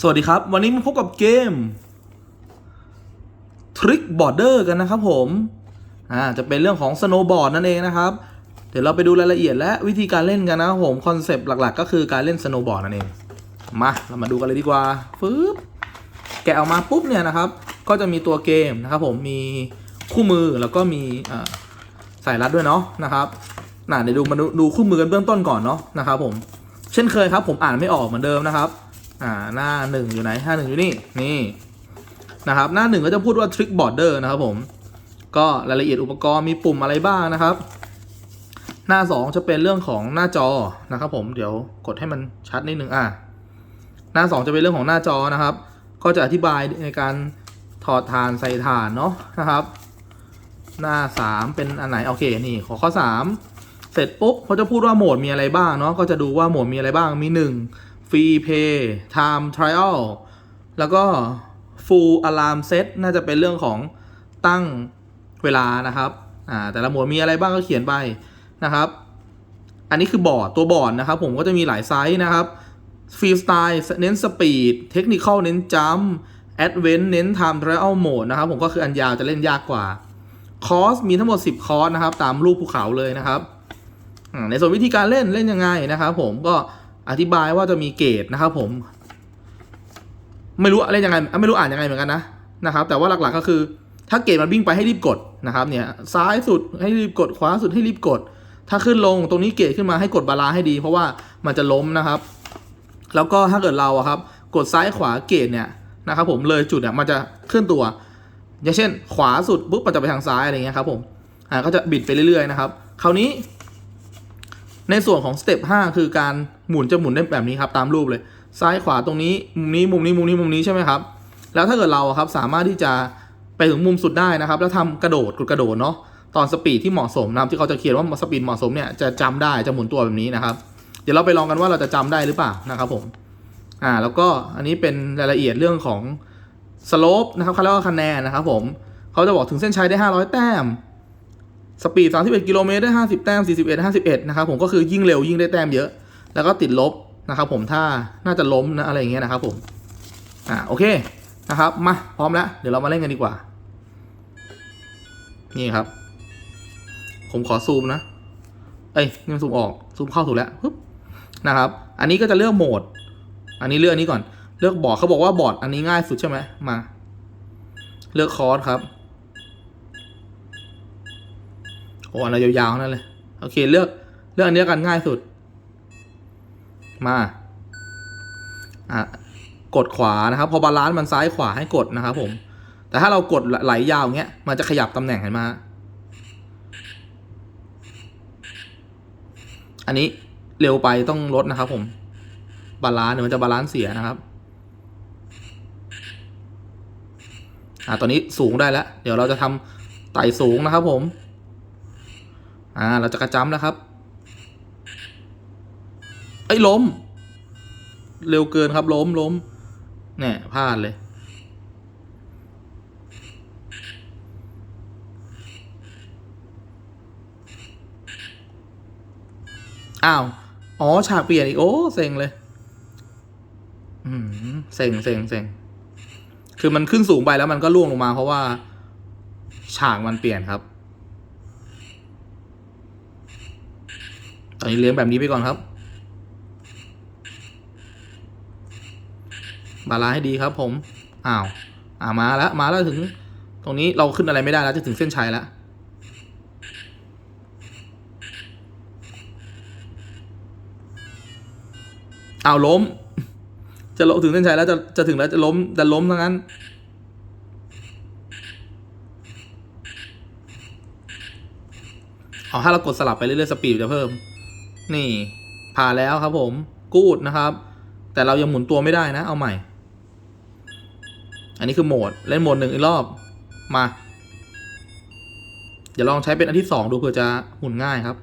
สวัสดีครับ วันนี้มาพบกับเกม Trick Border กันนะครับผมอ่าจะเป็นเรื่องของ Snowboard นั่นเองนะครับ เดี๋ยวเราไปดูรายละเอียดและวิธีการเล่นกันนะครับผมคอนเซปต์หลักๆ ก็คือการเล่น Snowboard นั่นเองมาเรามาดูกันเลยดีกว่าฟึบแกะออกมาปุ๊บเนี่ยนะครับ ก็จะมีตัวเกมนะครับผมมีคู่มือแล้วก็มีสายรัดด้วยเนาะนะครับน่ะเดี๋ยวดูมาดูคู่มือกันเบื้องต้นก่อนเนาะนะครับผมเช่นเคยครับ ผมอ่านไม่ออกเหมือนเดิมนะครับ อ่าหน้าหนึ่งอยู่ไหนหน้าหนึ่งอยู่นี่นี่นะครับหน้าหนึ่งก็จะพูดว่า trick border นะครับผมก็รายละเอียดอุปกรณ์มีปุ่มอะไรบ้างนะครับ หน้าสองจะเป็นเรื่องของหน้าจอนะครับ ผมเดี๋ยวกดให้มันชัดนิดนึงอะหน้าสองจะเป็นเรื่องของหน้าจอนะครับ ก็จะอธิบายในการถอดฐานใส่ฐานเนาะนะครับ หน้าสามเป็นอันไหนโอเคนี่ขอข้อสามเสร็จปุ๊บเขาจะพูดว่าโหมดมีอะไรบ้างเนาะก็จะดูว่าโหมดมีอะไรบ้างมีหนึ่ง ฟรีเพย์ไทม์ทริอัลแล้วก็ full alarm set น่าจะเป็นเรื่องของตั้งเวลานะครับอ่าแต่ละหมวดมีอะไรบ้างก็เขียนไปนะครับ อันนี้คือบอร์ดตัวบอร์ดนะครับ ผมก็จะมีหลายไซส์นะครับฟรีสไตล์เน้นสปีดเทคนิคเน้นจัมแอดเวนเน้น time trial mode นะครับผมก็คืออันยาวจะเล่นยากกว่าคอสมีทั้งหมด 10 คอสนะครับ ตามรูปภูเขาเลยนะครับอ่าในส่วนวิธีการเล่นเล่นยังไงนะครับ ผมก็ อธิบายว่าจะมีเกรดนะครับผม ไม่รู้เล่นยังไงไม่รู้อ่านยังไงเหมือนกันนะนะครับ แต่ว่าหลักๆก็คือ ถ้าเกรดมันวิ่งไปให้รีบกดนะครับ เนี่ยซ้ายสุดให้รีบกดขวาสุดให้รีบกด ถ้าขึ้นลงตรงนี้เกรดขึ้นมาให้กดบาลาให้ดี เพราะว่ามันจะล้มนะครับ แล้วก็ถ้าเกิดเราอะครับ กดซ้ายขวาเกรดเนี่ยนะครับผมเลยจุดเนี่ยมันจะขึ้นตัว อย่างเช่น ขวาสุดปุ๊บมันจะไปทางซ้ายอะไรเงี้ยครับผมอ่าก็จะบิดไปเรื่อยๆนะครับ คราวนี้ ในส่วนของสเต็ป5คือการ หมุนจะหมุนได้แบบนี้ครับตามรูปเลย ซ้ายขวาตรงนี้มุมนี้มุมนี้มุมนี้มุมนี้ใช่ไหมครับ แล้วถ้าเกิดเราครับสามารถที่จะไปถึงมุมสุดได้นะครับ แล้วทำกระโดดกดกระโดดเนาะตอนสปีดที่เหมาะสมนะครับที่เขาจะเขียนว่าสปีดเหมาะสมเนี่ยจะจำได้จะหมุนตัวแบบนี้นะครับ เดี๋ยวเราไปลองกันว่าเราจะจำได้หรือเปล่านะครับผมอ่าแล้วก็อันนี้เป็นรายละเอียดเรื่องของสโลปนะครับเขาเรียกว่าคะแนนนะครับผมเขาจะบอกถึงเส้นชัยได้ 500 แต้มสปีด31กิโลเมตรได้ 50 แต้ม41 51นะครับผมก็คือยิ่งเร็วยิ่งได้แต้มเยอะ แล้วก็ติดลบนะครับผมถ้าน่าจะล้มนะอะไรอย่างเงี้ยนะครับผมอ่าโอเคนะครับมาพร้อมแล้วเดี๋ยวเรามาเล่นกันดีกว่า นี่ครับ ผมขอซูมนะ เอ้ยนี่มันซูมออกซูมเข้าถูกแล้วปึ๊บนะครับ อันนี้ก็จะเลือกโหมด อันนี้เลือกอันนี้ก่อน เลือกบอร์ดเขาบอกว่าบอร์ดอันนี้ง่ายสุดใช่ไหมมา เลือกคอร์สครับโอ้อันเรายาวๆนั่นเลยโอเคเลือกเลือกอันนี้กันง่ายสุด มา อะ กดขวานะครับ พอบาลานซ์มันซ้ายขวาให้กดนะครับผม แต่ถ้าเรากดไหลยาวอย่างเงี้ย มันจะขยับตำแหน่งเห็นไหมอันนี้เร็วไปต้องลดนะครับผม บาลานซ์มันจะบาลานซ์เสียนะครับ อ่าตอนนี้สูงได้แล้ว เดี๋ยวเราจะทำไต่สูงนะครับผม อ่า เราจะกระจำนะครับ เอ้ยล้ม เร็วเกินครับล้มล้มเนี่ยพลาดเลย อ้าว อ๋อ ฉากเปลี่ยนอีก โอ้ เซ็งเลย อืมเซ็งเซ็งเซ็งคือมันขึ้นสูงไปแล้วมันก็ล่วงลงมาเพราะว่า ฉากมันเปลี่ยนครับ ตอนนี้เลี้ยงแบบนี้ไปก่อนครับ บาลานซ์ให้ดีครับผม อ้าว อ่ามาแล้ว มาแล้วถึง ตรงนี้เราขึ้นอะไรไม่ได้แล้วจะถึงเส้นชัยแล้ว อ้าวล้ม จะลถึงเส้นชัยแล้วจะจะถึงแล้วจะล้มจะล้มทั้งนั้น เอาถ้าเรากดสลับไปเรื่อยๆสปีดจะเพิ่ม นี่ผ่านแล้วครับผม กูดนะครับ แต่เรายังหมุนตัวไม่ได้นะ เอาใหม่ อันนี้คือโหมด เล่นโหมดหนึ่งอีกรอบ มา เดี๋ยวลองใช้เป็นอันที่สองดูเผื่อจะหมุนง่ายครับ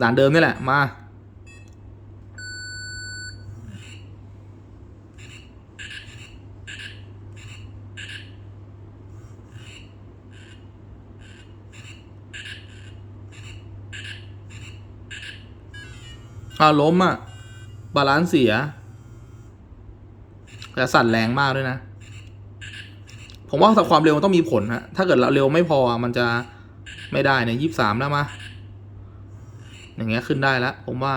ด่านเดิมนี่แหละ มาอาล้มอะบาลานซ์เสียแต่สั่นแรงมากด้วยนะ ผมว่าความเร็วมันต้องมีผลฮะถ้าเกิดเราเร็วไม่พอมันจะไม่ได้เนี่ยยี่สามแล้วมา อย่างเงี้ยขึ้นได้แล้วผมว่า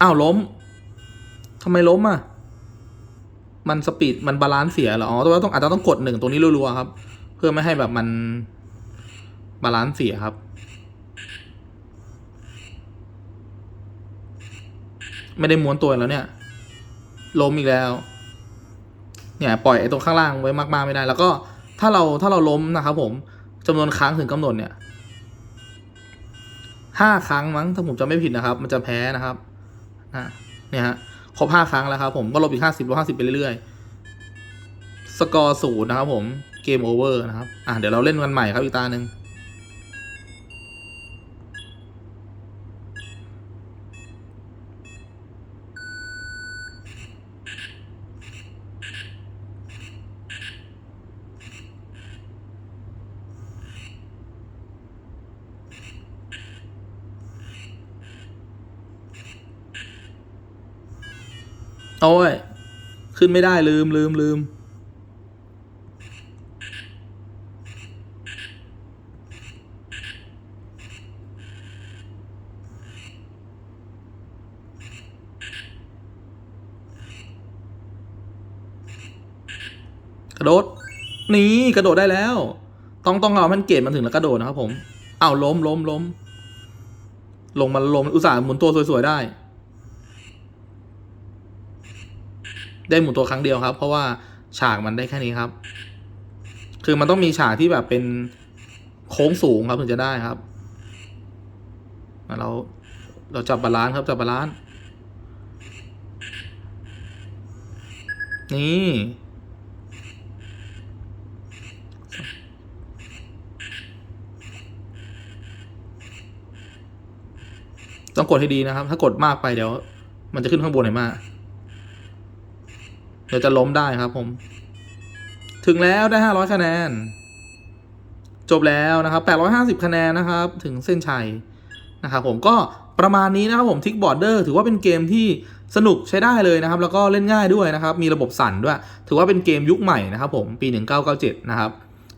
อ้าวล้มทำไมล้มอะ มันสปีดมันบาลานซ์เสียเหรออ๋อตัวต้องอาจจะต้องกดหนึ่งตรงนี้รัวๆครับ เพื่อไม่ให้แบบมันบาลานซ์เสียครับ ไม่ได้ม้วนตัวแล้วเนี่ย ล้มอีกแล้ว เนี่ยปล่อยไอ้ตรงข้างล่างไว้มากๆไม่ได้ แล้วก็ถ้าเราถ้าเราล้มนะครับผมจำนวนครั้งถึงกำหนดเนี่ยห้าครั้งมั้งถ้าผมจำไม่ผิดนะครับ มันจะแพ้นะครับอะเนี่ยฮะครบห้าครั้งแล้วครับผมก็ลบอีกห้าสิบลบห้าสิบไปเรื่อยๆสกอร์ศูนย์นะครับผมเกมโอเวอร์นะครับอะเดี๋ยวเราเล่นกันใหม่ครับอีกตาหนึ่ง โอ้ย ขึ้นไม่ได้ลืมลืมลืมกระโดด นี่กระโดดได้แล้ว ต้องต้องเอามันเกตมันถึงแล้วกระโดดนะครับผมอ้าวล้มล้มล้มลงมาลงอุตส่าห์หมุนตัวสวยๆได้ ได้หมุนตัวครั้งเดียวครับ เพราะว่าฉากมันได้แค่นี้ครับ คือมันต้องมีฉากที่แบบเป็นโค้งสูงครับถึงจะได้ครับเราเราจับบาลานซ์ครับจับบาลานซ์นี่ต้องกดให้ดีนะครับ ถ้ากดมากไปเดี๋ยว มันจะขึ้นข้างบนเห็นไหมาก เดี๋ยวจะล้มได้ครับผม ถึงแล้วได้ห้าร้อยคะแนน จบแล้วนะครับแปดร้อยหาสิบคะแนนนะครับ ถึงเส้นชัยนะครับผมก็ประมาณนี้นะครับผมทิกบอร์เดอร์ถือว่าเป็นเกมที่สนุกใช้ได้เลยนะครับ แล้วก็เล่นง่ายด้วยนะครับ มีระบบสั่นด้วย ถือว่าเป็นเกมยุคใหม่นะครับผมปี 1997 นะครับ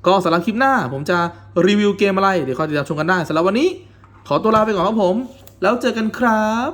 ก็สำหรับคลิปหน้าผมจะรีวิวเกมอะไร เดี๋ยวคอยติดตามชมกันได้สำหรับวันนี้ ขอตัวลาไปก่อนครับผม แล้วเจอกันครับ